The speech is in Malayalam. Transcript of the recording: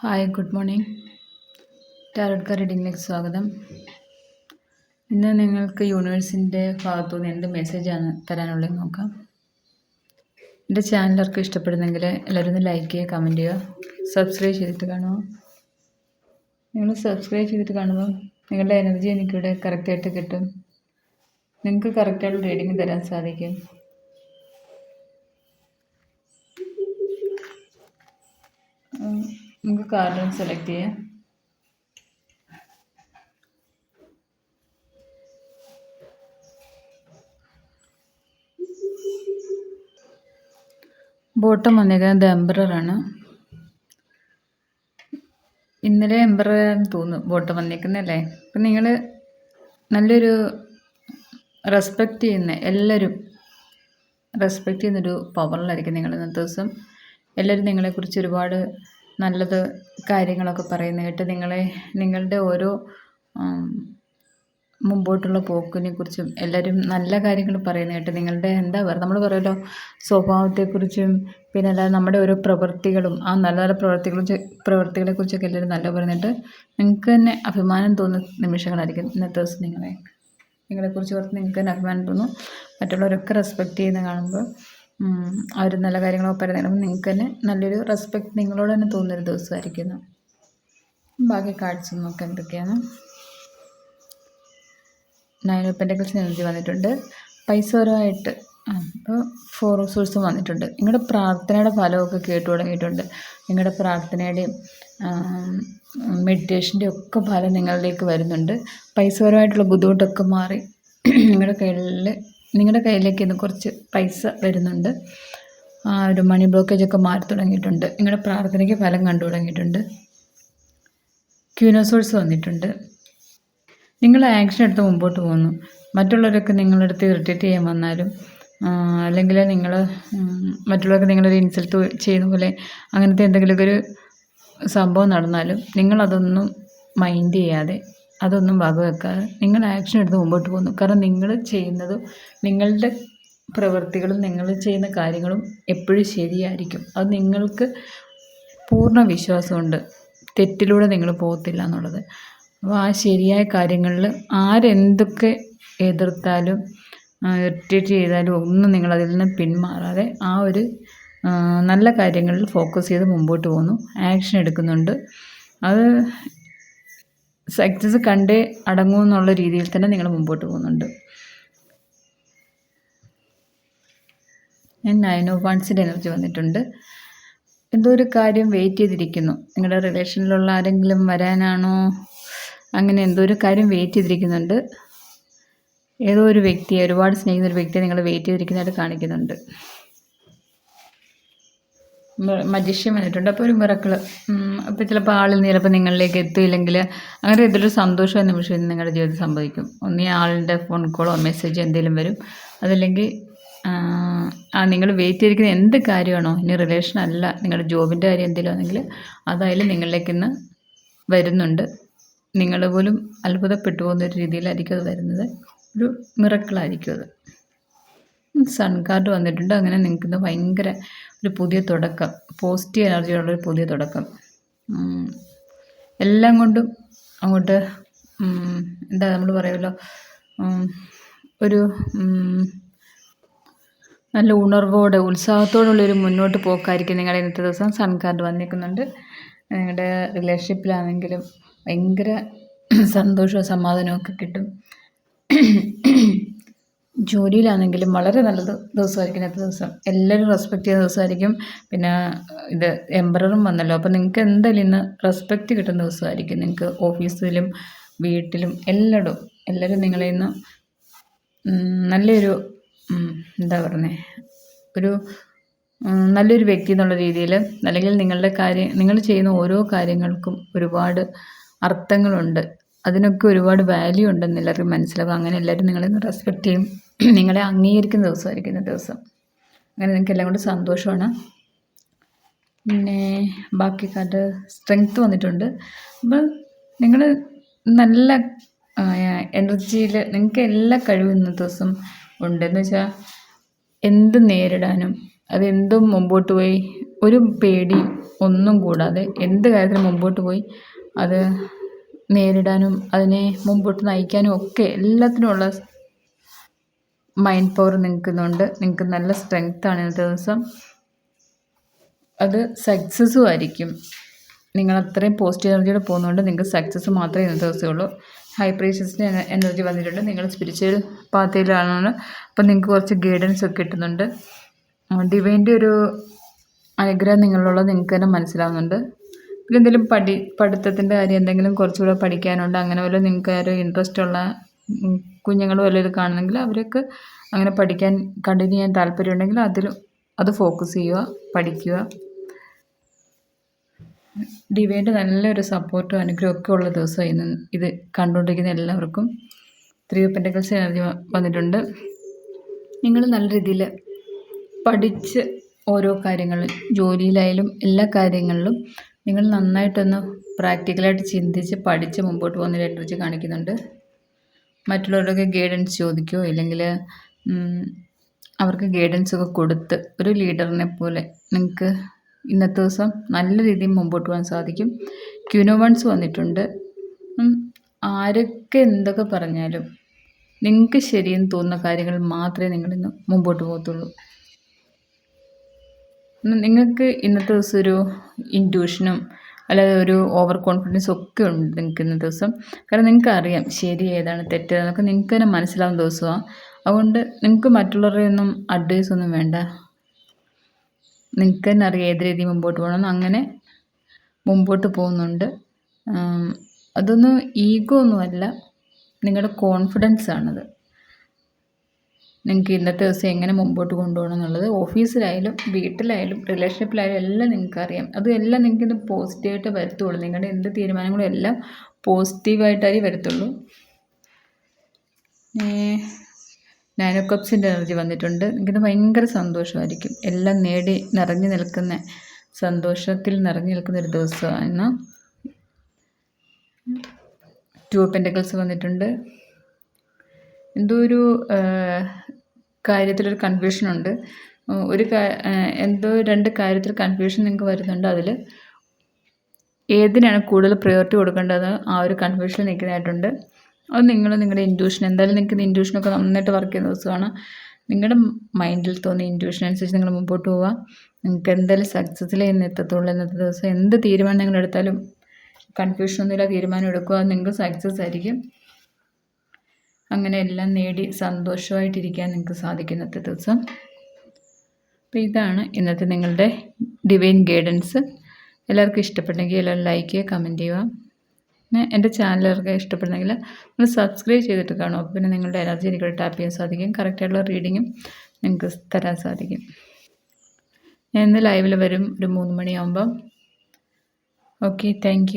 Hi good morning. ടാരോട്ട് റീഡിങ്ങിലേക്ക് സ്വാഗതം. ഇന്ന് നിങ്ങൾക്ക് യൂണിവേഴ്സിന്റെ ഭാഗത്തു നിന്ന് എന്ത് മെസ്സേജാണ് തരാനുള്ളത് നോക്കാം. എന്റെ ചാനലർക്ക് ഇഷ്ടപ്പെടുന്നെങ്കിൽ എല്ലാവരും ഒന്ന് ലൈക്ക് ചെയ്യുക കമന്റ് ചെയ്യുക സബ്സ്ക്രൈബ് ചെയ്തിട്ട് കാണുമോ നിങ്ങൾ സബ്സ്ക്രൈബ് ചെയ്തിട്ട് കാണുമ്പോൾ നിങ്ങളുടെ എനർജി എനിക്കിവിടെ കറക്റ്റായിട്ട് കിട്ടും. നിങ്ങൾക്ക് കറക്റ്റായിട്ട് റീഡിങ് തരാൻ സാധിക്കും. ഉം, നമുക്ക് കാർഡ് സെലക്ട് ചെയ്യാം. ബോട്ടം വന്നിരിക്കുന്നത് എംബ്രറാണ് ഇന്നലെ എംബ്രറാന്ന് തോന്നുന്നു ബോട്ടം വന്നേക്കുന്നല്ലേ അപ്പം നിങ്ങൾ നല്ലൊരു റെസ്പെക്റ്റ് ചെയ്യുന്ന എല്ലാവരും റെസ്പെക്റ്റ് ചെയ്യുന്നൊരു പവറിലായിരിക്കും നിങ്ങൾ ഇന്നത്തെ ദിവസം. എല്ലാവരും നിങ്ങളെക്കുറിച്ച് ഒരുപാട് നല്ലത് കാര്യങ്ങളൊക്കെ പറയുന്നത് കേട്ട് നിങ്ങളെ നിങ്ങളുടെ ഓരോ മുമ്പോട്ടുള്ള പോക്കിനെ കുറിച്ചും എല്ലാവരും നല്ല കാര്യങ്ങൾ പറയുന്നത് കേട്ട് നിങ്ങളുടെ എന്താ പറയുക നമ്മൾ പറയുമല്ലോ സ്വഭാവത്തെക്കുറിച്ചും പിന്നെ അല്ലാതെ നമ്മുടെ ഓരോ പ്രവൃത്തികളും ആ നല്ല നല്ല പ്രവൃത്തികളും പ്രവൃത്തികളെക്കുറിച്ചൊക്കെ എല്ലാവരും നല്ല പറഞ്ഞിട്ട് നിങ്ങൾക്ക് തന്നെ അഭിമാനം തോന്നുന്ന നിമിഷങ്ങളായിരിക്കും ഇന്നത്തെ ദിവസം നിങ്ങളെ നിങ്ങളെക്കുറിച്ച് ഓർത്ത് നിങ്ങൾക്ക് തന്നെ അഭിമാനം തോന്നും. മറ്റുള്ളവരൊക്കെ റെസ്പെക്റ്റ് ചെയ്യുന്ന കാണുമ്പോൾ അവർ നല്ല കാര്യങ്ങളൊക്കെ പറയുന്നത് നിങ്ങൾക്ക് തന്നെ നല്ലൊരു റെസ്പെക്ട് നിങ്ങളോട് തന്നെ തോന്നുന്നൊരു ദിവസമായിരിക്കുന്നു. ബാക്കി കാർഡ്സ് നോക്കാം എന്തൊക്കെയാണ് നയൻ ഓഫ് പെന്റക്കിൾസ് എനർജി വന്നിട്ടുണ്ട്. പൈസപരമായിട്ട് അപ്പോൾ ഫോർ സോഴ്സും വന്നിട്ടുണ്ട്. നിങ്ങളുടെ പ്രാർത്ഥനയുടെ ഫലമൊക്കെ കേട്ടു തുടങ്ങിയിട്ടുണ്ട്. നിങ്ങളുടെ പ്രാർത്ഥനയുടെയും മെഡിറ്റേഷന്റെയും ഒക്കെ ഫലം നിങ്ങളിലേക്ക് വരുന്നുണ്ട്. പൈസപരമായിട്ടുള്ള ബുദ്ധിമുട്ടൊക്കെ മാറി നിങ്ങളുടെ കയ്യിൽ നിങ്ങളുടെ കയ്യിലേക്ക് ഇന്ന് കുറച്ച് പൈസ വരുന്നുണ്ട്. ആ ഒരു മണി ബ്ലോക്കേജ് ഒക്കെ മാറി തുടങ്ങിയിട്ടുണ്ട്. നിങ്ങളുടെ പ്രാർത്ഥനയ്ക്ക് ഫലം കണ്ടു തുടങ്ങിയിട്ടുണ്ട്. ക്യൂനോസോൾസ് വന്നിട്ടുണ്ട്. നിങ്ങൾ ആക്ഷൻ എടുത്ത് മുമ്പോട്ട് പോകുന്നു. മറ്റുള്ളവരൊക്കെ നിങ്ങളടുത്ത് ഇറിറ്റേറ്റ് ചെയ്യാൻ വന്നാലും അല്ലെങ്കിൽ നിങ്ങൾ മറ്റുള്ളവർക്ക് നിങ്ങളൊരു ഇൻസൾട്ട് ചെയ്യുന്ന പോലെ അങ്ങനത്തെ എന്തെങ്കിലുമൊക്കെ ഒരു സംഭവം നടന്നാലും നിങ്ങളതൊന്നും മൈൻഡ് ചെയ്യാതെ അതൊന്നും വകവെക്കാതെ നിങ്ങൾ ആക്ഷൻ എടുത്ത് മുമ്പോട്ട് പോകുന്നു. കാരണം നിങ്ങൾ ചെയ്യുന്നതും നിങ്ങളുടെ പ്രവൃത്തികളും നിങ്ങൾ ചെയ്യുന്ന കാര്യങ്ങളും എപ്പോഴും ശരിയായിരിക്കും. അത് നിങ്ങൾക്ക് പൂർണ വിശ്വാസമുണ്ട്. തെറ്റിലൂടെ നിങ്ങൾ പോകത്തില്ല എന്നുള്ളത്. അപ്പോൾ ആ ശരിയായ കാര്യങ്ങളിൽ ആരെന്തൊക്കെ എതിർത്താലും ഇറിറ്റേറ്റ് ചെയ്താലും ഒന്നും നിങ്ങൾ അതിൽ നിന്ന് പിന്മാറാതെ ആ ഒരു നല്ല കാര്യങ്ങളിൽ ഫോക്കസ് ചെയ്ത് മുമ്പോട്ട് പോകുന്നു. ആക്ഷൻ എടുക്കുന്നുണ്ട്. അത് സക്സസ് കണ്ടേ അടങ്ങൂ എന്നുള്ള രീതിയിൽ തന്നെ നിങ്ങൾ മുമ്പോട്ട് പോകുന്നുണ്ട്. ഞാൻ നയൻ ഓഫ് വൺസിന്റെ എനർജി വന്നിട്ടുണ്ട്. എന്തോ ഒരു കാര്യം വെയിറ്റ് ചെയ്തിരിക്കുന്നു. നിങ്ങളുടെ റിലേഷനിലുള്ള ആരെങ്കിലും വരാനാണോ? അങ്ങനെ എന്തോ ഒരു കാര്യം വെയിറ്റ് ചെയ്തിരിക്കുന്നുണ്ട്. ഏതോ ഒരു വ്യക്തിയെ ഒരുപാട് സ്നേഹിക്കുന്ന ഒരു വ്യക്തിയെ നിങ്ങൾ വെയിറ്റ് ചെയ്തിരിക്കുന്നതായിട്ട് കാണിക്കുന്നുണ്ട്. മജിഷ്യം വന്നിട്ടുണ്ട്. അപ്പോൾ ഒരു മിറക്കിൾ അപ്പോൾ ചിലപ്പോൾ ആളിൽ നിന്ന് ചിലപ്പോൾ നിങ്ങളിലേക്ക് എത്തിയില്ലെങ്കിൽ അങ്ങനെ ഇതൊരു സന്തോഷ നിമിഷം നിങ്ങളുടെ ജീവിതത്തിൽ സംഭവിക്കും. ഒന്നീ ആളിന്റെ ഫോൺ കോളോ മെസ്സേജോ എന്തെങ്കിലും വരും. അതല്ലെങ്കിൽ ആ, നിങ്ങൾ വെയിറ്റ് ചെയ്തിരിക്കുന്ന എന്ത് കാര്യമാണോ ഇനി റിലേഷൻ അല്ല നിങ്ങളുടെ ജോബിന്റെ കാര്യം എന്തെങ്കിലും ആണെങ്കിൽ അതായാലും നിങ്ങളിലേക്ക് ഇന്ന് വരുന്നുണ്ട്. നിങ്ങൾ പോലും അത്ഭുതപ്പെട്ടു പോകുന്ന ഒരു രീതിയിലായിരിക്കും അത് വരുന്നത്. ഒരു മിറക്കിളായിരിക്കും അത്. സൺ കാർഡ് വന്നിട്ടുണ്ട്. അങ്ങനെ നിങ്ങൾക്ക് ഇന്ന് ഭയങ്കര ഒരു പുതിയ തുടക്കം. പോസിറ്റീവ് എനർജിയുള്ള ഒരു പുതിയ തുടക്കം. എല്ലാം കൊണ്ടും അങ്ങോട്ട് എന്താ നമ്മൾ പറയുമല്ലോ ഒരു നല്ല ഉണർവോടെ ഉത്സാഹത്തോടുള്ളൊരു മുന്നോട്ട് പോക്കായിരിക്കും നിങ്ങളുടെ ഇന്നത്തെ ദിവസം. സൺ കാർഡ് വന്നിരിക്കുന്നുണ്ട്. നിങ്ങളുടെ റിലേഷൻഷിപ്പിലാണെങ്കിലും ഭയങ്കര സന്തോഷവും സമാധാനവും ഒക്കെ കിട്ടും. ജോലിയിലാണെങ്കിലും വളരെ നല്ലത് ദിവസമായിരിക്കും ഇന്നത്തെ ദിവസം. എല്ലാവരും റെസ്പെക്റ്റ് ചെയ്യുന്ന ദിവസമായിരിക്കും. പിന്നെ ഇത് എംബ്രറും വന്നല്ലോ. അപ്പോൾ നിങ്ങൾക്ക് എന്തായാലും ഇന്ന് റെസ്പെക്റ്റ് കിട്ടുന്ന ദിവസമായിരിക്കും. നിങ്ങൾക്ക് ഓഫീസിലും വീട്ടിലും എല്ലായിടും എല്ലാവരും നിങ്ങളെ ഇന്ന് നല്ലൊരു എന്താ പറയുന്നത് ഒരു നല്ലൊരു വ്യക്തി എന്നുള്ള രീതിയിൽ അല്ലെങ്കിൽ നിങ്ങളുടെ കാര്യം നിങ്ങൾ ചെയ്യുന്ന ഓരോ കാര്യങ്ങൾക്കും ഒരുപാട് അർത്ഥങ്ങളുണ്ട്. അതിനൊക്കെ ഒരുപാട് വാല്യൂ ഉണ്ടെന്ന് എല്ലാവർക്കും മനസ്സിലാവും. അങ്ങനെ എല്ലാവരും നിങ്ങളെ റെസ്പെക്റ്റ് ചെയ്യും. നിങ്ങളെ അംഗീകരിക്കുന്ന ദിവസമായിരിക്കും ഇന്നത്തെ ദിവസം. അങ്ങനെ നിങ്ങൾക്ക് എല്ലാം കൊണ്ട് സന്തോഷമാണ്. പിന്നെ ബാക്കി കാർഡ് സ്ട്രെങ്ത്ത് വന്നിട്ടുണ്ട്. അപ്പോൾ നിങ്ങൾ നല്ല എനർജിയിൽ നിങ്ങൾക്ക് എല്ലാ കഴിവും ഇന്നത്തെ ദിവസം ഉണ്ട്. എന്ന് വെച്ചാൽ എന്ത് നേരിടാനും അതെന്തും മുമ്പോട്ട് പോയി ഒരു പേടി ഒന്നും കൂടാതെ എന്ത് കാര്യത്തിനും മുമ്പോട്ട് പോയി അത് നേരിടാനും അതിനെ മുമ്പോട്ട് നയിക്കാനും ഒക്കെ എല്ലാത്തിനുമുള്ള മൈൻഡ് പവർ നിൽക്കുന്നുണ്ട് നിങ്ങൾക്ക് നല്ല സ്ട്രെങ്ത്താണ് ഇന്നത്തെ ദിവസം. അത് സക്സസ്സും ആയിരിക്കും. നിങ്ങൾ അത്രയും പോസിറ്റീവ് എനർജിയോടെ പോകുന്നതുകൊണ്ട് നിങ്ങൾക്ക് സക്സസ് മാത്രമേ ഇന്നത്തെ ദിവസമുള്ളൂ ഹൈ പ്രൈസസിന്റെ എനർജി വന്നിട്ടുണ്ട്. നിങ്ങൾ സ്പിരിച്വൽ പാത്തയിലാണ് അപ്പം നിങ്ങൾക്ക് കുറച്ച് ഗൈഡൻസ് ഒക്കെ കിട്ടുന്നുണ്ട്. ഡിവൈന്റെ ഒരു അനുഗ്രഹം നിങ്ങളുള്ളത് നിങ്ങൾക്ക് തന്നെ മനസ്സിലാവുന്നുണ്ട്. പിന്നെ എന്തെങ്കിലും പഠി പഠിത്തത്തിന്റെ കാര്യം എന്തെങ്കിലും കുറച്ചുകൂടെ പഠിക്കാനുണ്ട്. അങ്ങനെ വല്ലതും നിങ്ങൾക്ക് ആരും ഇൻട്രസ്റ്റ് ഉള്ള കുഞ്ഞുങ്ങൾ വല്ലതും കാണുന്നെങ്കിൽ അവർക്ക് അങ്ങനെ പഠിക്കാൻ കണ്ടിന്യൂ ചെയ്യാൻ താല്പര്യം ഉണ്ടെങ്കിൽ അതിൽ അത് ഫോക്കസ് ചെയ്യുക പഠിക്കുക. ഡിവൈന്റെ നല്ലൊരു സപ്പോർട്ടും അനുഗ്രഹമൊക്കെ ഉള്ള ദിവസമായി ഇന്ന് ഇത് കണ്ടുകൊണ്ടിരിക്കുന്ന എല്ലാവർക്കും. ത്രീ പെന്റക്കൽസ് എനർജി വന്നിട്ടുണ്ട്. നിങ്ങൾ നല്ല രീതിയിൽ പഠിച്ച് ഓരോ കാര്യങ്ങളും ജോലിയിലായാലും എല്ലാ കാര്യങ്ങളിലും നിങ്ങൾ നന്നായിട്ടൊന്ന് പ്രാക്ടിക്കലായിട്ട് ചിന്തിച്ച് പഠിച്ച് മുമ്പോട്ട് പോകുന്ന എനർജി കാണിക്കുന്നുണ്ട്. മറ്റുള്ളവരുടെ ഗൈഡൻസ് ചോദിക്കുകയോ ഇല്ലെങ്കിൽ അവർക്ക് ഗൈഡൻസ് ഒക്കെ കൊടുത്ത് ഒരു ലീഡറിനെ പോലെ നിങ്ങൾക്ക് ഇന്നത്തെ ദിവസം നല്ല രീതിയിൽ മുമ്പോട്ട് പോകാൻ സാധിക്കും. ക്യൂനോവൺസ് വന്നിട്ടുണ്ട്. ആരൊക്കെ എന്തൊക്കെ പറഞ്ഞാലും നിങ്ങൾക്ക് ശരിയെന്ന് തോന്നുന്ന കാര്യങ്ങൾ മാത്രമേ നിങ്ങളിന്ന് മുമ്പോട്ട് പോകത്തുള്ളൂ. നിങ്ങൾക്ക് ഇന്നത്തെ ദിവസം ഒരു ഇന്റ്യൂഷനും അല്ലാതെ ഒരു ഓവർ കോൺഫിഡൻസ് ഒക്കെ ഉണ്ട് ഇന്നത്തെ ദിവസം. കാരണം നിങ്ങൾക്ക് അറിയാം ശരി ഏതാണ് തെറ്റ് നിങ്ങൾക്ക് തന്നെ മനസ്സിലാവുന്ന ദിവസമാണ് അതുകൊണ്ട് നിങ്ങൾക്ക് മറ്റുള്ളവരുടെ ഒന്നും അഡ്വൈസ് ഒന്നും വേണ്ട. നിങ്ങൾക്ക് തന്നെ അറിയാം ഏത് രീതിയിൽ മുമ്പോട്ട് പോകണമെന്ന് അങ്ങനെ മുമ്പോട്ട് പോകുന്നുണ്ട്. അതൊന്നും ഈഗോ ഒന്നുമല്ല. നിങ്ങളുടെ കോൺഫിഡൻസ് ആണത്. നിങ്ങൾക്ക് ഇന്നത്തെ ദിവസം എങ്ങനെ മുമ്പോട്ട് കൊണ്ടുപോകണം എന്നുള്ളത് ഓഫീസിലായാലും വീട്ടിലായാലും റിലേഷൻഷിപ്പിലായാലും എല്ലാം നിങ്ങൾക്ക് അറിയാം അത് എല്ലാം നിങ്ങൾക്ക് പോസിറ്റീവായിട്ട് വരത്തുള്ളൂ. നിങ്ങളുടെ എന്ത് തീരുമാനങ്ങളും എല്ലാം പോസിറ്റീവായിട്ടായി വരത്തുള്ളൂ. നാനോ കപ്സിന്റെ എനർജി വന്നിട്ടുണ്ട്. എനിക്കിത് ഭയങ്കര സന്തോഷമായിരിക്കും. എല്ലാം നേടി നിറഞ്ഞു നിൽക്കുന്ന സന്തോഷത്തിൽ നിറഞ്ഞു നിൽക്കുന്ന ഒരു ദിവസമാണ്. ടു പെന്റക്കിൾസ് വന്നിട്ടുണ്ട്. എന്തോ ഒരു കാര്യത്തിലൊരു കൺഫ്യൂഷനുണ്ട് ഒരു എന്തോ രണ്ട് കാര്യത്തിൽ കൺഫ്യൂഷൻ നിങ്ങൾക്ക് വരുന്നുണ്ട്. അതിൽ ഏതിനാണ് കൂടുതൽ പ്രയോറിറ്റി കൊടുക്കേണ്ടത്? ആ ഒരു കൺഫ്യൂഷൻ നിൽക്കുന്നതായിട്ടുണ്ട് അത് നിങ്ങൾ നിങ്ങളുടെ ഇന്റ്യൂഷൻ എന്തായാലും നിങ്ങൾക്ക് ഇന്റ്യൂഷനൊക്കെ നന്നായിട്ട് വർക്ക് ചെയ്യുന്ന ദിവസമാണ്. നിങ്ങളുടെ മൈൻഡിൽ തോന്നിയ ഇന്റ്യൂഷൻ അനുസരിച്ച് നിങ്ങൾ മുമ്പോട്ട് പോവുക. നിങ്ങൾക്ക് എന്തായാലും സക്സസ്സിൽ ഇന്ന് എത്തത്തുള്ളൂ ഇന്നത്തെ ദിവസം. എന്ത് തീരുമാനം നിങ്ങൾ എടുത്താലും കൺഫ്യൂഷനൊന്നുമില്ല തീരുമാനം എടുക്കുക. നിങ്ങൾക്ക് സക്സസ് ആയിരിക്കും. അങ്ങനെ എല്ലാം നേടി സന്തോഷമായിട്ടിരിക്കാൻ നിങ്ങൾക്ക് സാധിക്കും ഇന്നത്തെ ദിവസം. അപ്പോൾ ഇതാണ് ഇന്നത്തെ നിങ്ങളുടെ ഡിവൈൻ ഗൈഡൻസ് എല്ലാവർക്കും ഇഷ്ടപ്പെട്ടെങ്കിൽ എല്ലാവരും ലൈക്ക് ചെയ്യുക കമന്റ് ചെയ്യുക. പിന്നെ എന്റെ ചാനലൊക്കെ ഇഷ്ടപ്പെടുന്നെങ്കിൽ നിങ്ങൾ സബ്സ്ക്രൈബ് ചെയ്തിട്ട് കാണും അപ്പോൾ പിന്നെ നിങ്ങളുടെ എനർജി എനിക്ക് ടാപ്പ് ചെയ്യാൻ സാധിക്കും. കറക്റ്റായിട്ടുള്ള റീഡിങ്ങും നിങ്ങൾക്ക് തരാൻ സാധിക്കും. ഞാൻ ഇന്ന് ലൈവിൽ വരും ഒരു മൂന്ന് മണിയാകുമ്പം ഓക്കെ താങ്ക്